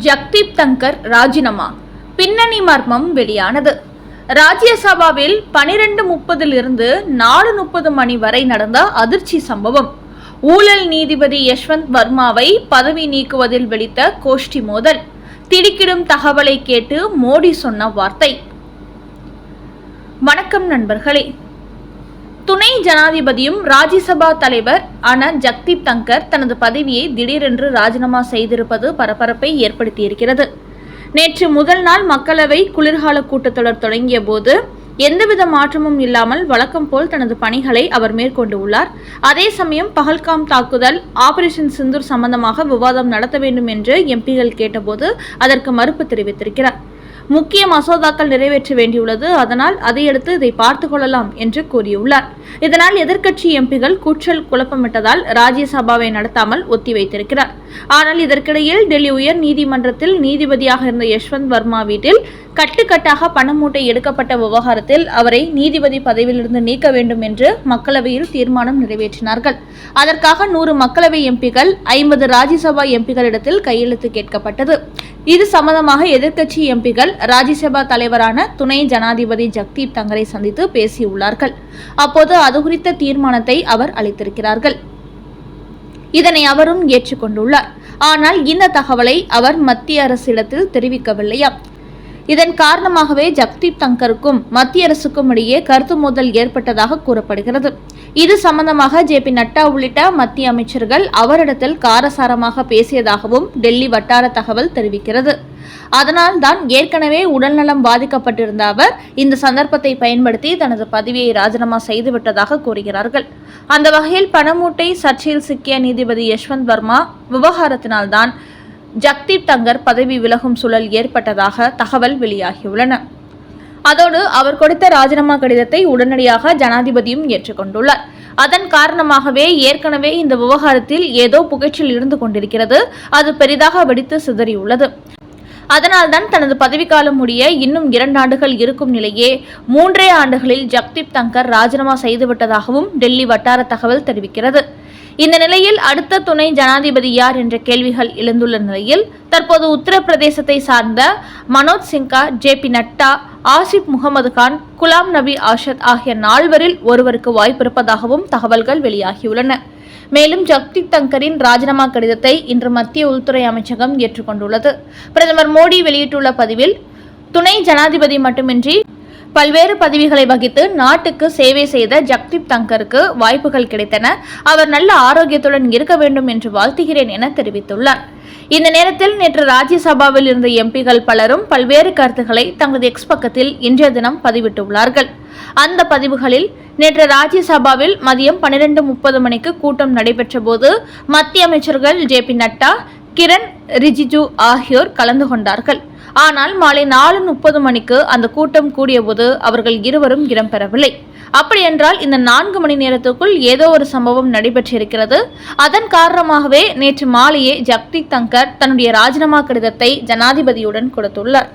ஜக்தீப் தங்கர் ராஜினாமா. பின்னணி மர்மம் வெளியானது. ராஜ்யசபாவில் பனிரெண்டு முப்பதிலிருந்து நாலு முப்பது மணி வரை நடந்த அதிர்ச்சி சம்பவம். ஊழல் நீதிபதி யஷ்வந்த் வர்மாவை பதவி நீக்குவதில் வெடித்த கோஷ்டி மோதல். திடுக்கிடும் தகவலை கேட்டு மோடி சொன்ன வார்த்தை. வணக்கம் நண்பர்களே. துணை ஜனாதிபதியும் ராஜ்யசபா தலைவர் ஆன ஜக்தீப் தங்கர் தனது பதவியை திடீரென்று ராஜினாமா செய்திருப்பது பரபரப்பை ஏற்படுத்தியிருக்கிறது. நேற்று முதல் நாள் மக்களவை குளிர்கால கூட்டத்தொடர் தொடங்கிய போது எந்தவித மாற்றமும் இல்லாமல் வழக்கம் போல் தனது பணிகளை அவர் மேற்கொண்டு உள்ளார். அதே சமயம் பகல்காம் தாக்குதல் ஆபரேஷன் சிந்தூர் சம்பந்தமாக விவாதம் நடத்த வேண்டும் என்று எம்பிகள் கேட்டபோது அதற்கு மறுப்பு தெரிவித்திருக்கிறார். முக்கிய மசோதாக்கள் நிறைவேற்ற வேண்டியுள்ளது. அதனால் அதையடுத்து இதை பார்த்து கொள்ளலாம் என்று கூறியுள்ளார். இதனால் எதிர்க்கட்சி எம்பிகள் கூச்சல் குழப்பமிட்டதால் ராஜ்யசபாவை நடத்தாமல் ஒத்திவைத்திருக்கிறார். ஆனால் இதற்கிடையில் டெல்லி உயர் நீதிமன்றத்தில் நீதிபதியாக இருந்த யஷ்வந்த் வர்மா வீட்டில் கட்டுக்கட்டாக பணமூட்டை எடுக்கப்பட்ட விவகாரத்தில் அவரை நீதிபதி பதவியிலிருந்து நீக்க வேண்டும் என்று மக்களவையில் தீர்மானம் நிறைவேற்றினார்கள். அதற்காக நூறு மக்களவை எம்பிகள் ஐம்பது ராஜ்யசபா எம்பிகளிடத்தில் கையெழுத்து கேட்கப்பட்டது. இது சம்பந்தமாக எதிர்க்கட்சி எம்பிகள் ராஜ்யசபா தலைவரான துணை ஜனாதிபதி ஜக்தீப் தங்கரை சந்தித்து பேசியுள்ளார்கள். அப்போது அது குறித்த தீர்மானத்தை அவர் அளித்திருக்கிறார்கள். இதனை அவரும் ஏற்றுக்கொண்டுள்ளார். ஆனால் இந்த தகவலை அவர் மத்திய அரசிடத்தில் தெரிவிக்கவில்லையா? இதன் காரணமாகவே ஜக்தீப் தங்கருக்கும் மத்திய அரசுக்கும் இடையே கருத்து மோதல் ஏற்பட்டதாக கூறப்படுகிறது. இது சம்பந்தமாக ஜே பி நட்டா உள்ளிட்ட மத்திய அமைச்சர்கள் அவரிடத்தில் காரசாரமாக பேசியதாகவும் டெல்லி வட்டார தகவல் தெரிவிக்கிறது. அதனால் தான் ஏற்கனவே உடல்நலம் பாதிக்கப்பட்டிருந்த அவர் இந்த சந்தர்ப்பத்தை பயன்படுத்தி தனது பதவியை ராஜினாமா செய்துவிட்டதாக கூறுகிறார்கள். அந்த வகையில் பணமூட்டை சர்ச்சையில் சிக்கிய நீதிபதி யஷ்வந்த் வர்மா விவகாரத்தினால்தான் ஜக்தீப் தங்கர் பதவி விலகும் சூழல் ஏற்பட்டதாக தகவல் வெளியாகியுள்ளன. அதோடு அவர் கொடுத்த ராஜினாமா கடிதத்தை உடனடியாக ஜனாதிபதியும் ஏற்றுக்கொண்டுள்ளார். அதன் காரணமாகவே ஏற்கனவே இந்த விவகாரத்தில் ஏதோ புகைச்சல் இருந்து கொண்டிருக்கிறது. அது பெரிதாக வெடித்து சிதறியுள்ளது. அதனால்தான் தனது பதவிக்காலம் முடிய இன்னும் இரண்டு ஆண்டுகள் இருக்கும் நிலையே மூன்றே ஆண்டுகளில் ஜக்தீப் தங்கர் ராஜினாமா செய்துவிட்டதாகவும் டெல்லி வட்டார தகவல் தெரிவிக்கிறது. இந்த நிலையில் அடுத்த துணை ஜனாதிபதி யார் என்ற கேள்விகள் எழுந்துள்ள நிலையில் தற்போது உத்தரப்பிரதேசத்தை சார்ந்த மனோஜ் சிங்கா ஜே பி நட்டா ஆசிப் முகமது கான் குலாம் நபி ஆஷத் ஆகிய நால்வரில் ஒருவருக்கு வாய்ப்பிருப்பதாகவும் தகவல்கள் வெளியாகியுள்ளன. மேலும் ஜக்தீப் தங்கரின் ராஜினாமா கடிதத்தை இன்று மத்திய உள்துறை அமைச்சகம் ஏற்றுக்கொண்டுள்ளது. பிரதமர் மோடி வெளியிட்டுள்ள பதிவில் துணை ஜனாதிபதி மட்டுமின்றி பல்வேறு பதவிகளை வகித்து நாட்டுக்கு சேவை செய்த ஜக்தீப் தங்கருக்கு வாய்ப்புகள் கிடைத்தன. அவர் நல்ல ஆரோக்கியத்துடன் இருக்க வேண்டும் என்று வாழ்த்துகிறேன் என தெரிவித்துள்ளார். இந்த நேரத்தில் நேற்று ராஜ்யசபாவில் இருந்த எம்பிகள் பலரும் பல்வேறு கருத்துக்களை தங்களது எக்ஸ் பக்கத்தில் இன்றைய தினம் பதிவிட்டுள்ளார்கள். அந்த பதிவுகளில் நேற்று ராஜ்யசபாவில் மதியம் பன்னிரண்டு முப்பது மணிக்கு கூட்டம் நடைபெற்ற போது மத்திய அமைச்சர்கள் ஜே பி நட்டா கிரண் ரிஜிஜு ஆகியோர் கலந்து கொண்டார்கள். ஆனால் மாலை நாலு முப்பது மணிக்கு அந்த கூட்டம் கூடியபோது அவர்கள் இருவரும் இடம்பெறவில்லை. அப்படியென்றால் இந்த நான்கு மணி நேரத்துக்குள் ஏதோ ஒரு சம்பவம் நடைபெற்றிருக்கிறது. அதன் காரணமாகவே நேற்று மாலையே ஜக்தீப் தங்கர் தன்னுடைய ராஜினாமா கடிதத்தை ஜனாதிபதியுடன் கொடுத்துள்ளார்.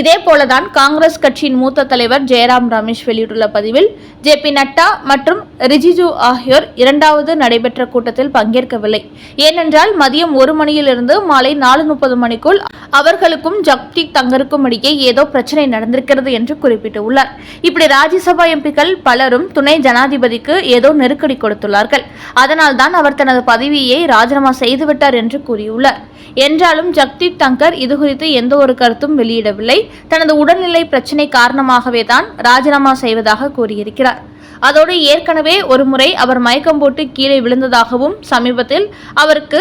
இதே போலதான் காங்கிரஸ் கட்சியின் மூத்த தலைவர் ஜெயராம் ரமேஷ் வெளியிட்டுள்ள பதிவில் ஜே பி நட்டா மற்றும் ரிஜிஜு ஆகியோர் இரண்டாவது நடைபெற்ற கூட்டத்தில் பங்கேற்கவில்லை. ஏனென்றால் மதியம் ஒரு மணியிலிருந்து மாலை நாலு முப்பது மணிக்குள் அவர்களுக்கும் ஜக்தி தங்கருக்கும் இடையே ஏதோ பிரச்சனை நடந்திருக்கிறது என்று குறிப்பிட்டுள்ளார். இப்படி ராஜ்யசபா எம்பிக்கள் பலரும் துணை ஜனாதிபதிக்கு ஏதோ நெருக்கடி கொடுத்துள்ளார்கள். அதனால்தான் அவர் தனது பதவியை ராஜினாமா செய்துவிட்டார் என்று கூறியுள்ளார். என்றாலும் ஜக்தீப் தங்கர் இதுகுறித்து எந்த ஒரு கருத்தும் வெளியிடவில்லை. தனது உடல்நிலை பிரச்சினை காரணமாகவே தான் ராஜினாமா செய்வதாக கூறியிருக்கிறார். அதோடு ஏற்கனவே ஒருமுறை அவர் மயக்கம் போட்டு கீழே விழுந்ததாகவும் சமீபத்தில் அவருக்கு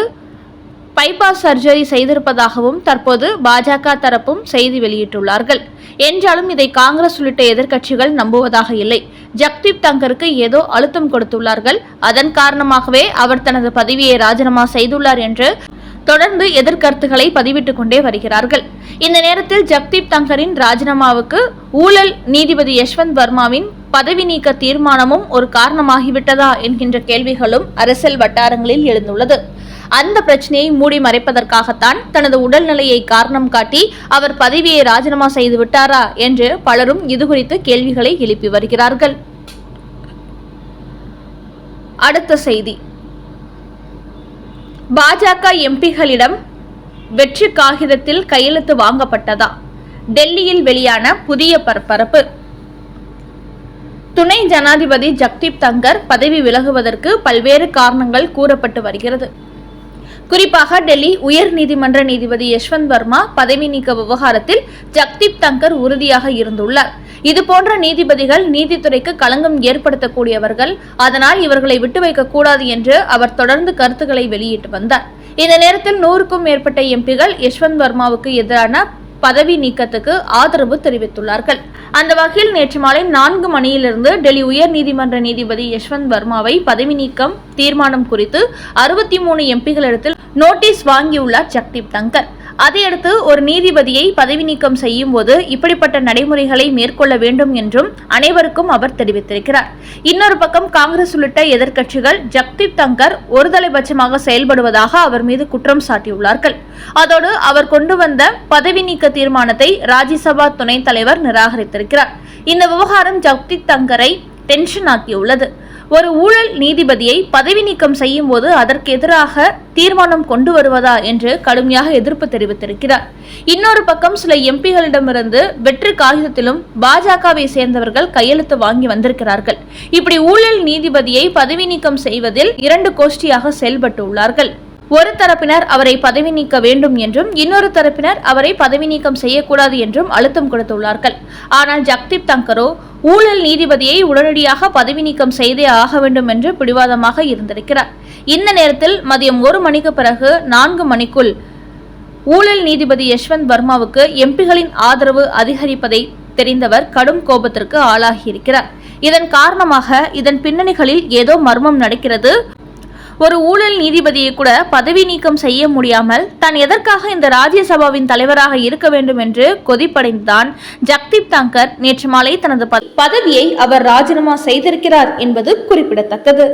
பைபாஸ் சர்ஜரி செய்திருப்பதாகவும் தற்போது பாஜக தரப்பும் செய்தி வெளியிட்டுள்ளார்கள். என்றாலும் இதை காங்கிரஸ் உள்ளிட்ட எதிர்க்கட்சிகள் நம்புவதாக இல்லை. ஜக்தீப் தங்கருக்கு ஏதோ அழுத்தம் கொடுத்துள்ளார்கள். அதன் காரணமாகவே அவர் தனது பதவியை ராஜினாமா செய்துள்ளார் என்று தொடர்ந்து எதிர்கருத்துக்களை பதிவிட்டுக் கொண்டே வருகிறார்கள். இந்த நேரத்தில் ஜக்தீப் தங்கரின் ராஜினாமாவுக்கு ஊழல் நீதிபதி யஷ்வந்த் வர்மாவின் பதவி நீக்க தீர்மானமும் ஒரு காரணமாகிவிட்டதா என்கின்ற கேள்விகளும் அரசியல் வட்டாரங்களில் எழுந்துள்ளது. அந்த பிரச்சனையை மூடி மறைப்பதற்காகத்தான் தனது உடல்நிலையை காரணம் காட்டி அவர் பதவியை ராஜினாமா செய்து விட்டாரா என்று பலரும் இதுகுறித்து கேள்விகளை எழுப்பி வருகிறார்கள். அடுத்த செய்தி. பாஜக எம்பிகளிடம் வெற்றி காகிதத்தில் கையெழுத்து வாங்கப்பட்டதா? டெல்லியில் வெளியான புதிய பரபரப்பு. துணை ஜனாதிபதி ஜக்தீப் தங்கர் பதவி விலகுவதற்கு பல்வேறு காரணங்கள் கூறப்பட்டு வருகிறது. குறிப்பாக டெல்லி உயர் நீதிமன்ற நீதிபதி யஷ்வந்த் வர்மா பதவி நீக்க விவகாரத்தில் ஜக்தீப் தங்கர் உறுதியாக இருந்துள்ளார். இதுபோன்ற நீதிபதிகள் நீதித்துறைக்கு களங்கம் ஏற்படுத்தக்கூடியவர்கள். அதனால் இவர்களை விட்டு வைக்க கூடாது என்று அவர் தொடர்ந்து கருத்துக்களை வெளியிட்டு வந்தார். இந்த நேரத்தில் நூறுக்கும் மேற்பட்ட எம்பிகள் யஷ்வந்த் வர்மாவுக்கு எதிரான பதவி நீக்கத்துக்கு ஆதரவு தெரிவித்துள்ளார்கள். அந்த வகையில் நேற்று மாலை நான்கு மணியிலிருந்து டெல்லி உயர்நீதிமன்ற நீதிபதி யஷ்வந்த் வர்மாவை பதவி நீக்கம் தீர்மானம் குறித்து அறுபத்தி மூணு எம்பிகளிடத்தில் நோட்டீஸ் வாங்கியுள்ளார் ஜக்தீப் தங்கர். அதையடுத்து ஒரு நீதிபதியை பதவி நீக்கம் செய்யும் போது இப்படிப்பட்ட நடைமுறைகளை மேற்கொள்ள வேண்டும் என்றும் அனைவருக்கும் அவர் தெரிவித்திருக்கிறார். இன்னொரு பக்கம் காங்கிரஸ் உள்ளிட்ட எதிர்க்கட்சிகள் ஜக்தீப் தங்கர் ஒருதலைபட்சமாக செயல்படுவதாக அவர் மீது குற்றம் சாட்டியுள்ளார்கள். அதோடு அவர் கொண்டு வந்த பதவி நீக்க தீர்மானத்தை ராஜ்யசபா துணைத் தலைவர் நிராகரித்திருக்கிறார். இந்த விவகாரம் ஜக்தீப் தங்கரை டென்ஷன் ஆக்கியுள்ளது. ஒரு ஊழல் நீதிபதியை பதவி நீக்கம் செய்யும் போது அதற்கு எதிராக தீர்மானம் கொண்டு வருவதா என்று கடுமையாக எதிர்ப்பு தெரிவித்திருக்கிறார். இன்னொரு பக்கம் சில எம்பிகளிடமிருந்து வெற்று காகிதத்திலும் பாஜகவை சேர்ந்தவர்கள் கையெழுத்து வாங்கி வந்திருக்கிறார்கள். இப்படி ஊழல் நீதிபதியை பதவி நீக்கம் செய்வதில் இரண்டு கோஷ்டியாக செயல்பட்டு உள்ளார்கள் ஒரு தரப்பினர் அவரை பதவி நீக்க வேண்டும் என்றும் இன்னொரு தரப்பினர் அவரை பதவி நீக்கம் செய்யக்கூடாது என்றும் அழுத்தம் கொடுத்துள்ளார்கள். ஆனால் ஜக்தீப் தங்கரோ ஊழல் நீதிபதியை உடனடியாக பதவி நீக்கம் செய்தே ஆக வேண்டும் என்று பிடிவாதமாக இருந்திருக்கிறார். இந்த நேரத்தில் மதியம் ஒரு மணிக்கு பிறகு நான்கு மணிக்குள் ஊழல் நீதிபதி யஷ்வந்த் வர்மாவுக்கு எம்பிகளின் ஆதரவு அதிகரிப்பதை தெரிந்தவர் கடும் கோபத்திற்கு ஆளாகியிருக்கிறார். இதன் காரணமாக இதன் பின்னணிகளில் ஏதோ மர்மம் நடக்கிறது. ஒரு ஊழல் நீதிபதியை கூட பதவி நீக்கம் செய்ய முடியாமல் தான் எதற்காக இந்த ராஜ்யசபாவின் தலைவராக இருக்க வேண்டும் என்று கொதிப்படைந்தான் ஜக்தீப் தாங்கர் நேற்று மாலை தனது பதவியை அவர் ராஜினாமா செய்திருக்கிறார் என்பது குறிப்பிடத்தக்கது.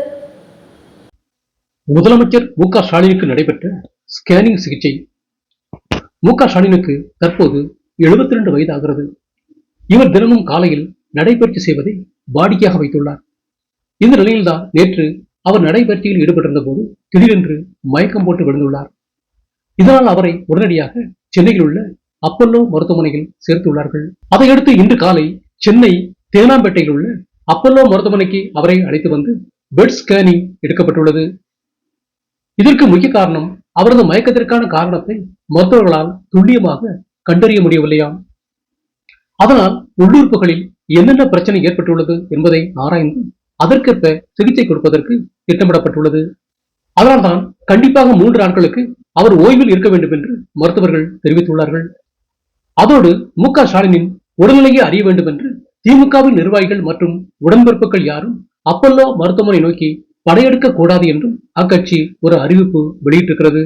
முதலமைச்சர் மு க ஸ்டாலினுக்கு நடைபெற்ற ஸ்கேனிங் சிகிச்சை. மு க ஸ்டாலினுக்கு தற்போது 72 ரெண்டு வயது ஆகிறது இவர் தினமும் காலையில் நடைபயிற்சி செய்வதை வாடிக்கையாக வைத்துள்ளார். இந்த நிலையில்தான் நேற்று அவர் நடைபயிற்சியில் ஈடுபட்டிருந்த போது திடீரென்று மயக்கம் போட்டு விழுந்துள்ளார். இதனால் அவரை உடனடியாக சென்னையில் உள்ள அப்பல்லோ மருத்துவமனையில் சேர்த்துள்ளார்கள். அதையடுத்து இன்று காலை சென்னை தேனாம்பேட்டையில் உள்ள அப்பல்லோ மருத்துவமனைக்கு அவரை அழைத்து வந்து பெட் ஸ்கேனிங் எடுக்கப்பட்டுள்ளது. இதற்கு முக்கிய காரணம் அவரது மயக்கத்திற்கான காரணத்தை மருத்துவர்களால் துல்லியமாக கண்டறிய முடியவில்லையாம். அதனால் உள்ளுறுப்புகளில் என்னென்ன பிரச்சனை ஏற்பட்டுள்ளது என்பதை ஆராய்ந்து அதற்கேற்ப சிகிச்சை கொடுப்பதற்கு திட்டமிடப்பட்டுள்ளது. அதனால்தான் கண்டிப்பாக மூன்று நாட்களுக்கு அவர் ஓய்வில் இருக்க வேண்டும் என்று மருத்துவர்கள் தெரிவித்துள்ளார்கள். அதோடு மு க ஸ்டாலினின் உடல்நிலையை அறிய வேண்டும் என்று திமுகவின் நிர்வாகிகள் மற்றும் உடன்பிறப்புகள் யாரும் அப்பல்லோ மருத்துவமனை நோக்கி படையெடுக்க கூடாது என்றும் அக்கட்சி ஒரு அறிவிப்பு வெளியிட்டிருக்கிறது.